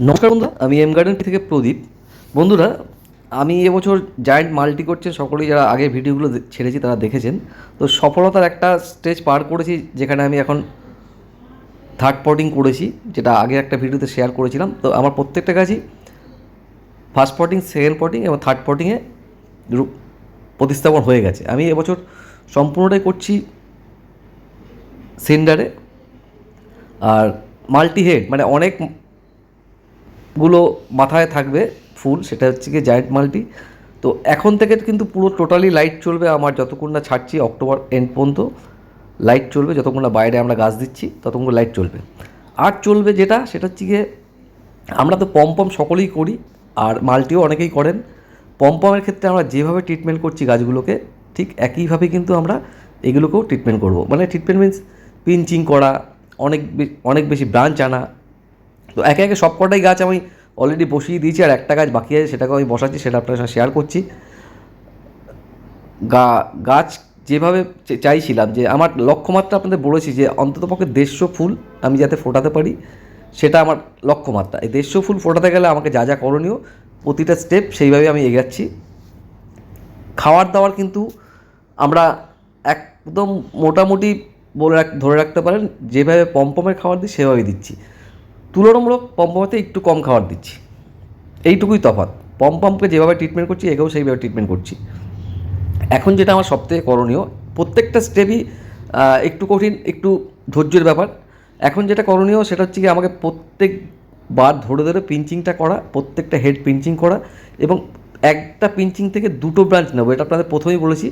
নমস্কার বন্ধুরা, আমি এম গার্ডেন থেকে প্রদীপ। বন্ধুরা, আমি এবছর জায়েন্ট মাল্টি করছেন, সকলেই যারা আগে ভিডিওগুলো ছেড়েছি তারা দেখেছেন। তো সফলতার একটা স্টেজ পার করেছি, যেখানে আমি এখন থার্ড পটিং করেছি, যেটা আগে একটা ভিডিওতে শেয়ার করেছিলাম। তো আমার প্রত্যেকটা গাছই ফার্স্ট পটিং সেকেন্ড পটিং এবং থার্ড পটিংয়ে প্রতিস্থাপন হয়ে গেছে। আমি এবছর সম্পূর্ণটাই করছি সেন্ডারে আর মাল্টি হেড মানে অনেক গুলো মাথায় থাকবে ফুল, সেটা হচ্ছে গিয়ে জায়েন্ট মাল্টি তো এখন থেকে কিন্তু পুরো টোটালি লাইট চলবে, আমার যতক্ষণ না ছাড়ছি অক্টোবর এন্ড পর্যন্ত লাইট চলবে, যতক্ষণ না বাইরে আমরা গাছ দিচ্ছি, ততক্ষণ লাইট চলবে। আর চলবে যেটা, সেটা হচ্ছে গিয়ে আমরা তো পম্পম সকলেই করি, আর মাল্টিও অনেকেই করেন। পম্পমের ক্ষেত্রে আমরা যেভাবে ট্রিটমেন্ট করছি গাছগুলোকে, ঠিক একইভাবে কিন্তু আমরা এগুলোকেও ট্রিটমেন্ট করব। মানে ট্রিটমেন্ট মিন্স পিঞ্চিং করা, অনেক অনেক বেশি ব্রাঞ্চ আনা তো একে একে সব কটাই গাছ আমি অলরেডি বসিয়ে দিয়েছি আর একটা গাছ বাকি আছে সেটাকে আমি বসাচ্ছি, সেটা আপনার সঙ্গে শেয়ার করছি। গা, গাছ যেভাবে চাইছিলাম যে আমার লক্ষ্যমাত্রা আপনাদের বলেছি যে অন্ততপক্ষে দেড়শো ফুল আমি যাতে ফোটাতে পারি, সেটা আমার লক্ষ্যমাত্রা। এই দেড়শো ফুল ফোটাতে গেলে আমাকে যা যা করণীয়, প্রতিটা স্টেপ সেইভাবে আমি এগাচ্ছি। খাওয়ার দাওয়ার কিন্তু আমরা একদম মোটামুটি বলে ধরে রাখতে পারেন, যেভাবে পম্পমের খাবার দিই, সেভাবেই দিচ্ছি। তুলনামূলক পম্পমেতে একটু কম খাবার দিচ্ছি। এইটুকুই তফাৎ। পম্পমকে যেভাবে ট্রিটমেন্ট করছি, একেও সেইভাবে ট্রিটমেন্ট করছি। এখন যেটা আমার সবথেকে করণীয়, প্রত্যেকটা স্টেপই একটু কঠিন, একটু ধৈর্যের ব্যাপার। এখন যেটা করণীয়, সেটা হচ্ছে কি আমাকে প্রত্যেকবার ধরে ধরে পিঞ্চিংটা করা, প্রত্যেকটা হেড পিঞ্চিং করা এবং একটা পিঞ্চিং থেকে দুটো ব্রাঞ্চ নেব। এটা আপনাদের প্রথমেই বলেছি।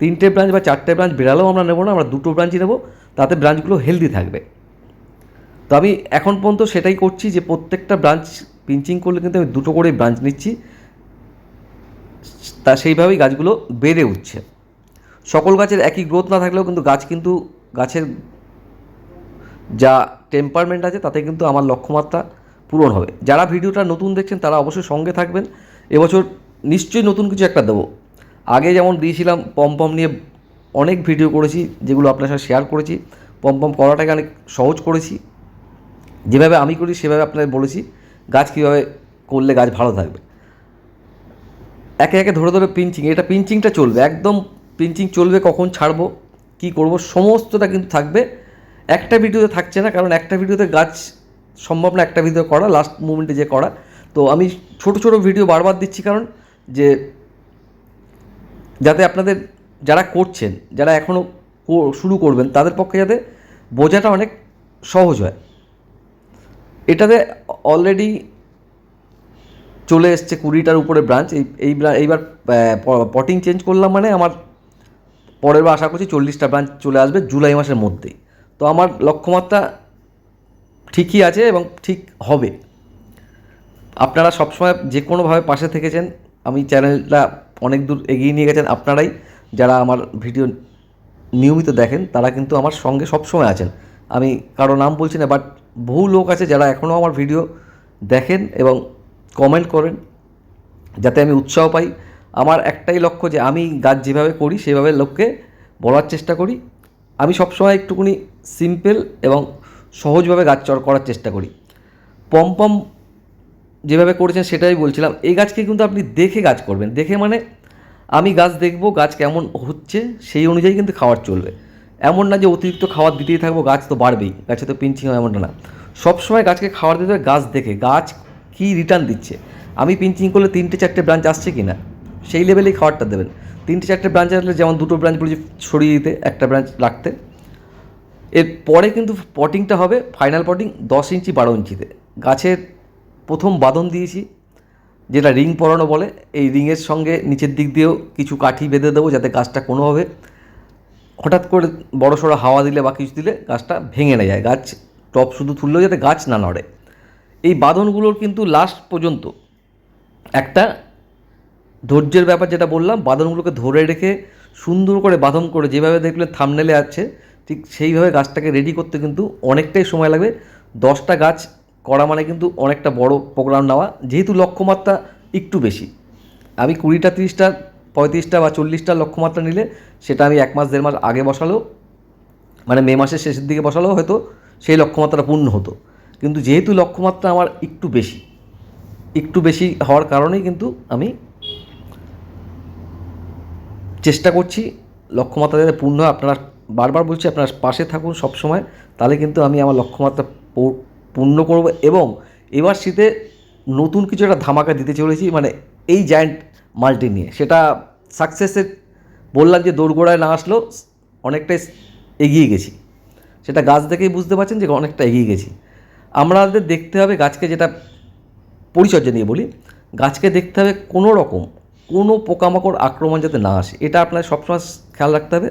তিনটে ব্রাঞ্চ বা চারটে ব্রাঞ্চ বেরালেও আমরা নেব না, আমরা দুটো ব্রাঞ্চই নেব। তাতে ব্রাঞ্চগুলো হেলদি থাকবে। তো আমি এখন পর্যন্ত সেটাই করছি যে প্রত্যেকটা ব্রাঞ্চ পিঞ্চিং করলে কিন্তু আমি দুটো করে ব্রাঞ্চ নিচ্ছি। তা সেইভাবেই গাছগুলো বেড়ে উঠছে। সকল গাছের একই গ্রোথ না থাকলেও কিন্তু গাছ কিন্তু গাছের যা টেম্পারমেন্ট আছে তাতে কিন্তু আমার লক্ষ্যমাত্রা পূরণ হবে। যারা ভিডিওটা নতুন দেখছেন তারা অবশ্যই সঙ্গে থাকবেন। এবছর নিশ্চয়ই নতুন কিছু একটা দেবো। আগে যেমন দিয়েছিলাম পম্পম নিয়ে অনেক ভিডিও করেছি, যেগুলো আপনার সাথে শেয়ার করেছি। পম্পম করাটাকে অনেক সহজ করেছি। যেভাবে আমি করি, সেভাবে আপনাদের বলেছি, গাছ কীভাবে করলে গাছ ভালো থাকবে। একে একে ধরে ধরে পিঞ্চিং এটা পিঞ্চিংটা চলবে, একদম পিঞ্চিং চলবে, কখন ছাড়বো, কি করব, সমস্তটা কিন্তু থাকবে। একটা ভিডিওতে থাকছে না, কারণ একটা ভিডিওতে গাছ সম্ভব না একটা ভিডিও করা লাস্ট মুমেন্টে যে করা। তো আমি ছোট ছোট ভিডিও বারবার দিচ্ছি, কারণ যে যাতে আপনাদের যারা করছেন, যারা এখনও শুরু করবেন, তাদের পক্ষে যাতে বোঝাটা অনেক সহজ হয়। এটাতে অলরেডি চলে এসছে কুড়িটার উপরে ব্রাঞ্চ এই এই এইবার পটিং চেঞ্জ করলাম মানে আমার পরের বার আশা করছি চল্লিশটা ব্রাঞ্চ চলে আসবে জুলাই মাসের মধ্যেই। তো আমার লক্ষ্যমাত্রা ঠিকই আছে এবং ঠিক হবে। আপনারা সবসময় যে কোনোভাবে পাশে থেকেছেন, আমি চ্যানেলটা অনেক দূর এগিয়ে নিয়ে গেছেন আপনারাই। যারা আমার ভিডিও নিয়মিত দেখেন, তারা কিন্তু আমার সঙ্গে সবসময় আছেন। আমি কারও নাম বলছি না বাট বহু লোক আছে যারা এখনও আমার ভিডিও দেখেন এবং কমেন্ট করেন, যাতে আমি উৎসাহ পাই। আমার একটাই লক্ষ্য যে আমি গাছ যেভাবে করি, সেভাবে লোককে বলার চেষ্টা করি। আমি সবসময় একটুকুনি সিম্পল এবং সহজভাবে গাছ চর করার চেষ্টা করি। পম্পম যেভাবে করেছেন সেটাই বলছিলাম। এই গাছকে কিন্তু আপনি দেখে গাছ করবেন। দেখে মানে আমি গাছ দেখব, গাছ কেমন হচ্ছে, সেই অনুযায়ী কিন্তু খাবার চলবে। এমন না যে অতিরিক্ত খাবার দিতেই থাকব, গাছ তো বাড়বেই, গাছে তো পিঞ্চিং হয় এমনটা না। সবসময় গাছকে খাবার দিতে হবে গাছ দেখে, গাছ কী রিটার্ন দিচ্ছে? আমি পিঞ্চিং করলে তিনটে চারটে ব্রাঞ্চ আসছে কি না সেই লেভেলেই খাবারটা দেবেন। তিনটে চারটে ব্রাঞ্চ আসলে যেমন দুটো ব্রাঞ্চ বলেছি, সরিয়ে দিতে, একটা ব্রাঞ্চ রাখতে। এর পরে কিন্তু পটিংটা হবে ফাইনাল পটিং দশ ইঞ্চি বারো ইঞ্চিতে। গাছের প্রথম বাঁধন দিয়েছি, যেটা রিং পরানো বলে, এই রিংয়ের সঙ্গে নিচের দিক দিয়েও কিছু কাঠি বেঁধে দেবো যাতে গাছটা কোনোভাবে হঠাৎ করে বড় সড়ো হাওয়া দিলে বা কিছু দিলে গাছটা ভেঙে না যায়, গাছ টপ শুধু তুললেও যাতে গাছ না নড়ে। এই বাঁধনগুলোর কিন্তু লাস্ট পর্যন্ত একটা ধৈর্যের ব্যাপার যেটা বললাম, বাঁধনগুলোকে ধরে রেখে সুন্দর করে বাঁধন করে যেভাবে দেখলেন থামনেলে আছে, ঠিক সেইভাবে গাছটাকে রেডি করতে কিন্তু অনেকটাই সময় লাগবে। দশটা গাছ করা মানে কিন্তু অনেকটা বড় প্রোগ্রাম নেওয়া, যেহেতু লক্ষ্যমাত্রা একটু বেশি। আমি কুড়িটা তিরিশটা পঁয়ত্রিশটা বা চল্লিশটা লক্ষ্যমাত্রা নিলে সেটা আমি এক মাস, দেড় মাস আগে বসালেও মানে মে মাসের শেষের দিকে বসালেও হয়তো সেই লক্ষ্যমাত্রাটা পূর্ণ হতো। কিন্তু যেহেতু লক্ষ্যমাত্রা আমার একটু বেশি একটু বেশি হওয়ার কারণেই কিন্তু আমি চেষ্টা করছি লক্ষ্যমাত্রা যাতে পূর্ণ হয়। আপনারা বারবার বলছি, আপনারা পাশে থাকুন সব সময় তাহলে কিন্তু আমি আমার লক্ষ্যমাত্রা পূর্ণ করব। এবং এবার শীতে নতুন কিছু একটা ধামাকা দিতে চলেছি। মানে এই জায়ান্ট মাল্টি নিয়ে। সেটা সাকসেসের বললাম যে দোরগোড়ায় না আসলেও অনেকটাই এগিয়ে গেছি। সেটা গাছ দেখেই বুঝতে পারছেন যে অনেকটা এগিয়ে গেছি। আমাদের দেখতে হবে গাছকে যেটা পরিচর্যা নিয়ে বলি, গাছকে দেখতে হবে কোনো রকম কোনো পোকামাকড় আক্রমণ যাতে না আসে। এটা আপনার সবসময় খেয়াল রাখতে হবে।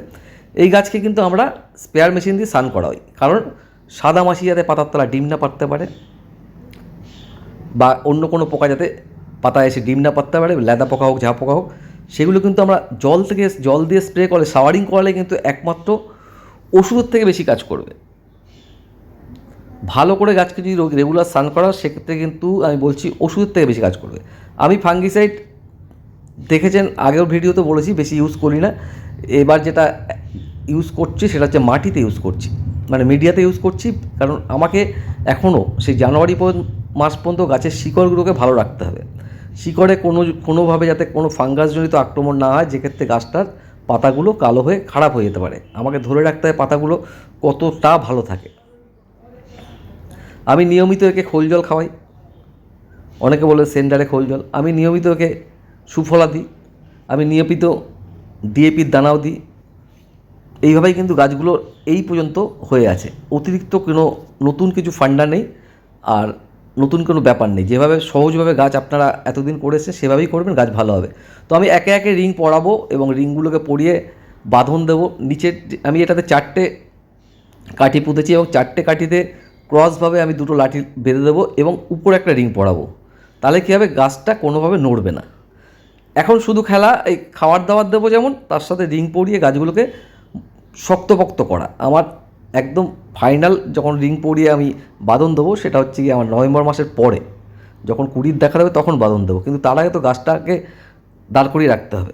এই গাছকে কিন্তু আমরা স্পেয়ার মেশিন দিয়ে স্নান করা হয় কারণ সাদা মাছি যাতে পাতার তলা ডিম না পারতে পারে বা অন্য কোনো পোকা যাতে পাতায় এসে ডিম না পারতে পারে, লেদা পোকা হোক, যা পোকা হোক, সেগুলো কিন্তু আমরা জল থেকে, জল দিয়ে স্প্রে করলে শাওয়ারিং করলে কিন্তু একমাত্র ওষুধের থেকে বেশি কাজ করবে। ভালো করে গাছকে যদি রেগুলার স্নান করা সেক্ষেত্রে কিন্তু আমি বলছি ওষুধের থেকে বেশি কাজ করবে। আমি ফাঙ্গিসাইড দেখেছেন আগেও ভিডিওতে বলেছি, বেশি ইউজ করি না। এবার যেটা ইউজ করছি, সেটা হচ্ছে মাটিতে ইউজ করছি। মানে মিডিয়াতে ইউজ করছি, কারণ আমাকে এখনও সেই জানুয়ারি মাস পর্যন্ত গাছের শিকড়গুলোকে ভালো রাখতে হবে। শিকড়ে কোনো, কোনোভাবে যাতে কোনো ফাঙ্গাসজনিত আক্রমণ না হয়, যেক্ষেত্রে গাছটার পাতাগুলো কালো হয়ে খারাপ হয়ে যেতে পারে। আমাকে ধরে রাখতে হয় পাতাগুলো কতটা ভালো থাকে। আমি নিয়মিত একে খোল জল খাওয়াই। অনেকে বলে সেন্টারে খোল জল। আমি নিয়মিত ওকে সুফলা দিই। আমি নিয়মিত ডিএপির দানাও দিই। এইভাবেই কিন্তু গাছগুলো এই পর্যন্ত হয়ে আছে। অতিরিক্ত কোনো নতুন কিছু ফান্ডা নেই। আর নতুন কোনো ব্যাপার নেই। যেভাবে সহজভাবে গাছ আপনারা এতদিন করেছে সেভাবেই করবেন, গাছ ভালো হবে। তো আমি একে একে রিং পরাবো এবং রিংগুলোকে পরিয়ে বাঁধন দেবো। নিচের যে- আমি এটাতে চারটে কাঠি পুঁতেছি এবং চারটে কাঠিতে ক্রসভাবে আমি দুটো লাঠি বেঁধে দেবো এবং উপরে একটা রিং পরাবো। তাহলে কী হবে? গাছটা কোনোভাবে নড়বে না। এখন শুধু খেলা, এই খাবার দাবার দেবো যেমন, তার সাথে রিং পরিয়ে গাছগুলোকে শক্তপোক্ত করা। আমার একদম ফাইনাল যখন রিং পরিয়ে আমি বাঁধন দেবো, সেটা হচ্ছে কি আমার নভেম্বর মাসের পরে, যখন কুড়ির দেখা দেবে তখন বাঁধন দেবো। কিন্তু তার আগে তো গাছটাকে দাঁড় করিয়ে রাখতে হবে।